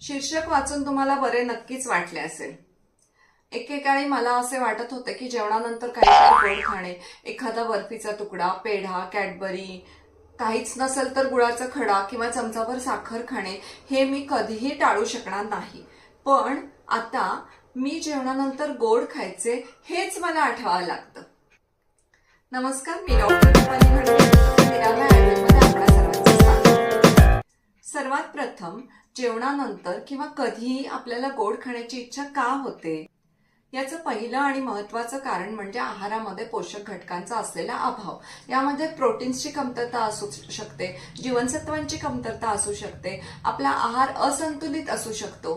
शीर्षक वाचून तुम्हाला बरे नक्कीच वाटले असेल. एकेकाळी मला असे वाटत होते की जेवणानंतर काहीतरी गोड खाणे एखादा बर्फीचा तुकडा पेढा कॅडबरी काहीच नसेल तर गुळाचा खडा किंवा चमचाभर साखर खाणे हे मी कधीही टाळू शकणार नाही. पण आता मी जेवणानंतर गोड खायचे हेच मला आठवावं लागतं. नमस्कार मी डॉक्टर सर्वात प्रथम जेवणानंतर किंवा कधीही आपल्याला गोड खाण्याची इच्छा का होते? याचं पहिलं आणि महत्वाचं कारण म्हणजे आहारामध्ये पोषक घटकांचा असलेला अभाव. यामध्ये प्रोटीन्सची कमतरता असू शकते जीवनसत्वांची कमतरता असू शकते आपला आहार असंतुलित असू शकतो.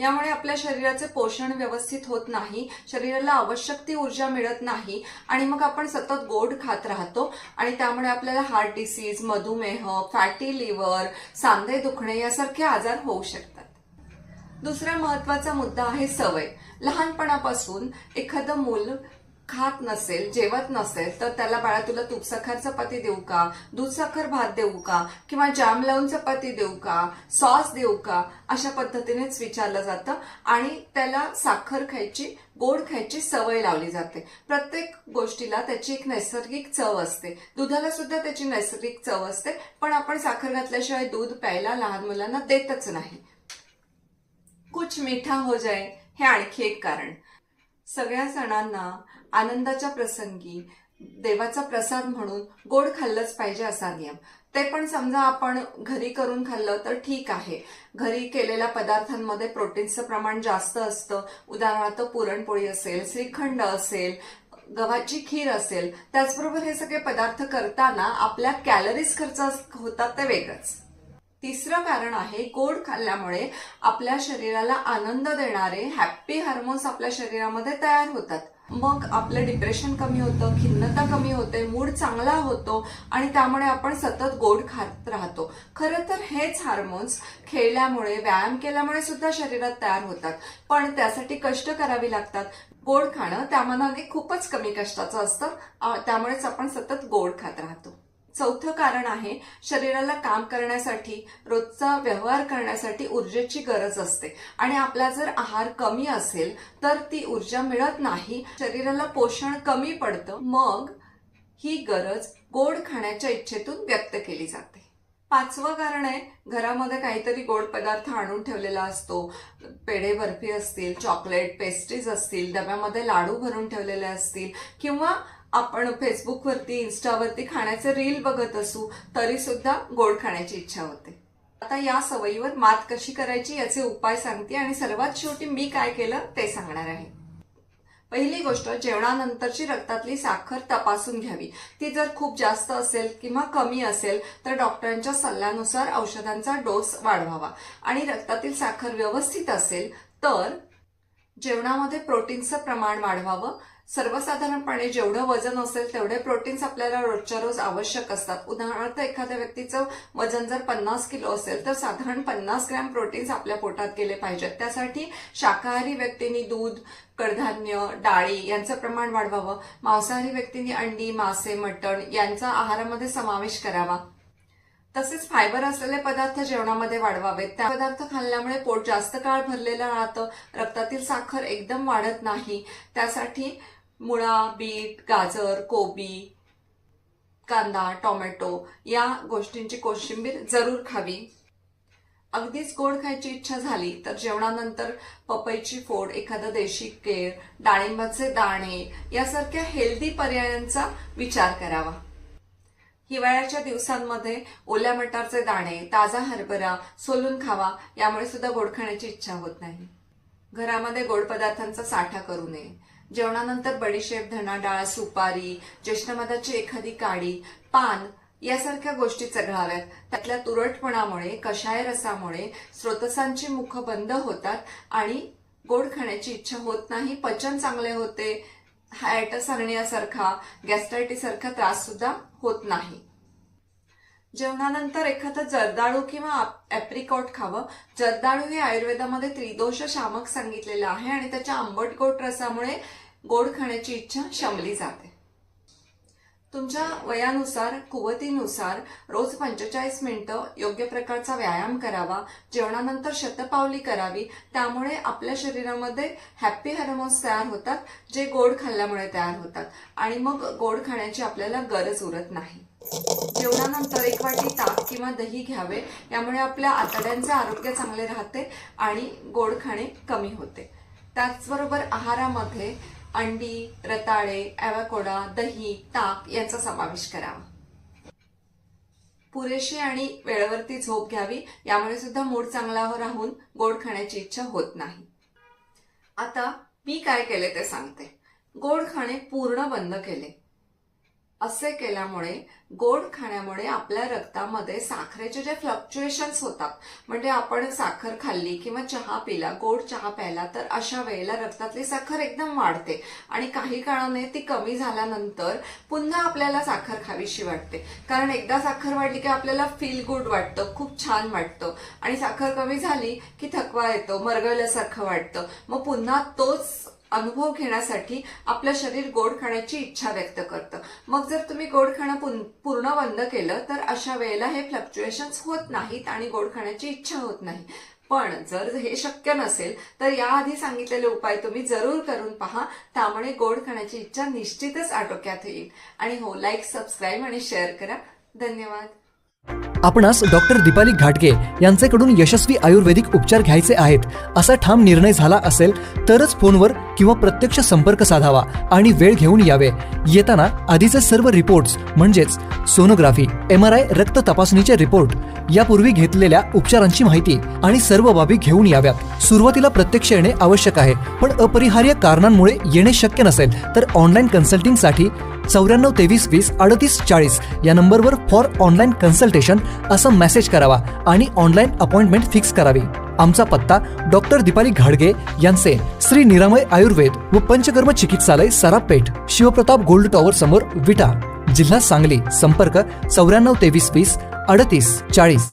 यामुळे आपल्या शरीराचे पोषण व्यवस्थित होत नाही शरीराला आवश्यक ती ऊर्जा मिळत नाही आणि मग आपण सतत गोड खात राहतो आणि त्यामुळे आपल्याला हार्ट डिसीज मधुमेह फॅटी लिव्हर सांधे दुखणे यासारखे आजार होऊ शकतात. दुसरा महत्त्वाचा मुद्दा आहे सवय. लहानपणापासून एखादं मूल खात नसेल जेवत नसेल तर त्याला बाळा तुला तूप पती देऊ का? दूध साखर भात देऊ का? किंवा जाम लावून चपाती देऊ का? सॉस देऊ का? अशा पद्धतीनेच विचारलं जातं. आणि त्याला साखर खायची गोड खायची सवय लावली जाते. प्रत्येक गोष्टीला त्याची एक नैसर्गिक चव असते. दुधाला सुद्धा त्याची नैसर्गिक चव असते. पण आपण साखर घातल्याशिवाय दूध प्यायला लहान मुलांना देतच नाही. कुछ मीठा हो जाए हे आणखी एक कारण. सगळ्या सणांना आनंदाच्या प्रसंगी देवाचा प्रसाद म्हणून गोड खाल्लंच पाहिजे असा नियम. ते पण समजा आपण घरी करून खाल्लं तर ठीक आहे. घरी केलेल्या पदार्थांमध्ये प्रोटीन्सचं प्रमाण जास्त असतं. उदाहरणार्थ पुरणपोळी असेल श्रीखंड असेल गव्हाची खीर असेल त्याचबरोबर हे सगळे पदार्थ करताना आपल्या कॅलरीज खर्च होतात ते वेगळंच. तिसरं कारण आहे गोड खाल्ल्यामुळे आपल्या शरीराला आनंद देणारे हॅप्पी हार्मोन्स आपल्या शरीरामध्ये तयार होतात. मग आपलं डिप्रेशन कमी होतं खिन्नता कमी होते मूड चांगला होतो आणि त्यामुळे आपण सतत गोड खात राहतो. खरं तर हेच हार्मोन्स खेळल्यामुळे व्यायाम केल्यामुळे सुद्धा शरीरात तयार होतात. पण त्यासाठी कष्ट करावी लागतात. गोड खाणं त्यामानाने खूपच कमी कष्टाचं असतं. त्यामुळेच आपण सतत गोड खात राहतो. चौथं कारण आहे शरीराला काम करण्यासाठी रोजचा व्यवहार करण्यासाठी ऊर्जेची गरज असते. आणि आपला जर आहार कमी असेल तर ती ऊर्जा मिळत नाही शरीराला पोषण कमी पडतं मग ही गरज गोड खाण्याच्या इच्छेतून व्यक्त केली जाते. पाचवं कारण आहे घरामध्ये काहीतरी गोड पदार्थ आणून ठेवलेला असतो. पेढे बर्फी असतील चॉकलेट पेस्ट्रीज असतील डब्यामध्ये लाडू भरून ठेवलेले असतील किंवा आपण फेसबुकवरती इन्स्टावरती खाण्याचे रील बघत असू तरी सुद्धा गोड खाण्याची इच्छा होते. आता या सवयीवर मात कशी करायची याचे उपाय सांगते आणि सर्वात शेवटी मी काय केलं ते सांगणार आहे. पहिली गोष्ट जेवणानंतरची रक्तातली साखर तपासून घ्यावी. ती जर खूप जास्त असेल किंवा कमी असेल तर डॉक्टरांच्या सल्ल्यानुसार औषधांचा डोस वाढवावा. आणि रक्तातील साखर व्यवस्थित असेल तर जेवणामध्ये प्रोटीनचं प्रमाण वाढवावं. सर्वसाधारणपणे जेवढं वजन असेल तेवढे प्रोटीन्स आपल्याला रोजच्या रोज आवश्यक असतात. उदाहरणार्थ एखाद्या व्यक्तीचं वजन जर पन्नास किलो असेल तर साधारण पन्नास ग्रॅम प्रोटीन्स आपल्या पोटात गेले पाहिजेत. त्यासाठी शाकाहारी व्यक्तींनी दूध कडधान्य डाळी यांचं प्रमाण वाढवावं. मांसाहारी व्यक्तींनी अंडी मासे मटण यांचा आहारामध्ये समावेश करावा. तसेच फायबर असलेले पदार्थ जेवणामध्ये वाढवावेत. त्या पदार्थ खाल्ल्यामुळे पोट जास्त काळ भरलेलं राहतं. रक्तातील साखर एकदम वाढत नाही. त्यासाठी मुळा बीट गाजर कोबी कांदा टोमॅटो या गोष्टींची कोशिंबीर जरूर खावी. अगदीच गोड खायची इच्छा झाली तर जेवणानंतर पपईची फोड एखादं देशी केळ डाळिंबाचे दाणे यासारख्या हेल्दी पर्यायांचा विचार करावा. हिवाळ्याच्या दिवसांमध्ये ओल्या मटारचे दाणे ताजा हरभरा सोलून खावा यामुळे सुद्धा गोड खाण्याची इच्छा होत नाही. घरामध्ये गोड पदार्थांचा साठा करू नये. जेवणानंतर बडीशेप धना डाळ सुपारी ज्येष्ठमधाची एखादी काडी पान यासारख्या गोष्टी चघळाव्यात त्यातल्या तुरटपणामुळे कषाय रसामुळे स्रोतसांची मुख बंद होतात आणि गोड खाण्याची इच्छा होत नाही पचन चांगले होते हायटस सांगण्यासारखा गॅस्ट्रायटीसारखा त्रास सुद्धा होत नाही. जेवणानंतर एखादं जर्दाळू किंवा ऍप्रिकॉट खावं. जर्दाळू हे आयुर्वेदामध्ये त्रिदोष शामक सांगितलेलं आहे आणि त्याच्या आंबट गोड रसामुळे गोड खाण्याची इच्छा शमली जाते. तुमच्या वयानुसार कुवतीनुसार रोज पंचेचाळीस मिनिटं योग्य प्रकारचा व्यायाम करावा जेवणानंतर शतपावली करावी त्यामुळे आपल्या शरीरामध्ये हॅप्पी हार्मोन्स तयार होतात जे गोड खाल्ल्यामुळे तयार होतात. आणि मग गोड खाण्याची आपल्याला गरज उरत नाही. जेवणानंतर एक वाटी ताक किंवा दही घ्यावे. यामुळे आपल्या आतड्यांचे आरोग्य चांगले राहते आणि गोड खाणे कमी होते. त्याचबरोबर आहारामध्ये अंडी रताळे ॲव्हॅकोडा दही ताक यांचा समावेश करावा. पुरेशी आणि वेळेवरती झोप घ्यावी. यामुळे सुद्धा मूड चांगला राहून गोड खाण्याची इच्छा होत नाही. आता मी काय केले ते सांगते. गोड खाणे पूर्ण बंद केले. असे केल्यामुळे गोड खाण्यामुळे आपल्या रक्तामध्ये साखरेचे जे फ्लक्च्युएशन्स होतात म्हणजे आपण साखर खाल्ली किंवा चहा पिला गोड चहा प्यायला तर अशा वेळेला रक्तातली साखर एकदम वाढते. आणि काही काळाने ती कमी झाल्यानंतर पुन्हा आपल्याला साखर खावीशी वाटते. कारण एकदा साखर वाढली की आपल्याला फील गुड वाटतं खूप छान वाटतं. आणि साखर कमी झाली की थकवा येतो मरगळल्यासारखं वाटतं. मग पुन्हा तोच अनुभव घेण्यासाठी आपलं शरीर गोड खाण्याची इच्छा व्यक्त करतं. मग जर तुम्ही गोड खाणं पुन- पूर्ण बंद केलं तर अशा वेळेला हे फ्लक्च्युएशन्स होत नाहीत आणि गोड खाण्याची इच्छा होत नाही. पण जर हे शक्य नसेल तर याआधी सांगितलेले उपाय तुम्ही जरूर करून पहा. त्यामुळे गोड खाण्याची इच्छा निश्चितच आटोक्यात येईल. आणि हो लाईक सबस्क्राईब आणि शेअर करा. धन्यवाद. आपणास डॉक्टर दीपाली घाटगे यांच्याकडून यशस्वी आयुर्वेदिक उपचार घ्यायचे आहेत असा ठाम निर्णय झाला असेल तरच फोनवर किंवा प्रत्यक्ष संपर्क साधावा आणि वेळ घेऊन यावे. येताना आधीचे सर्व रिपोर्ट्स म्हणजेच सोनोग्राफी एम आर आय रक्त तपासणीचे रिपोर्ट यापूर्वी घेतलेल्या उपचारांची माहिती आणि सर्व बाबी घेऊन याव्यात. सुरुवातीला प्रत्यक्ष येणे आवश्यक आहे पण अपरिहार्य कारणांमुळे येणे शक्य नसेल तर ऑनलाईन कन्सल्टिंगसाठी चौऱ्याण्णव तेवीस वीस अडतीस चाळीस या नंबरवर फॉर ऑनलाईन कन्सल्टेशन असं मेसेज करावा आणि ऑनलाईन अपॉइंटमेंट फिक्स करावी. आमचा पत्ता डॉक्टर दीपाली घाडगे यांचे श्री निरामय आयुर्वेद व पंचकर्म चिकित्सालय सरापेठ शिवप्रताप गोल्ड टॉवर समोर विटा. जिल्हा सांगली संपर्क चौऱ्याण्णव तेवीस वीस अडतीस चाळीस.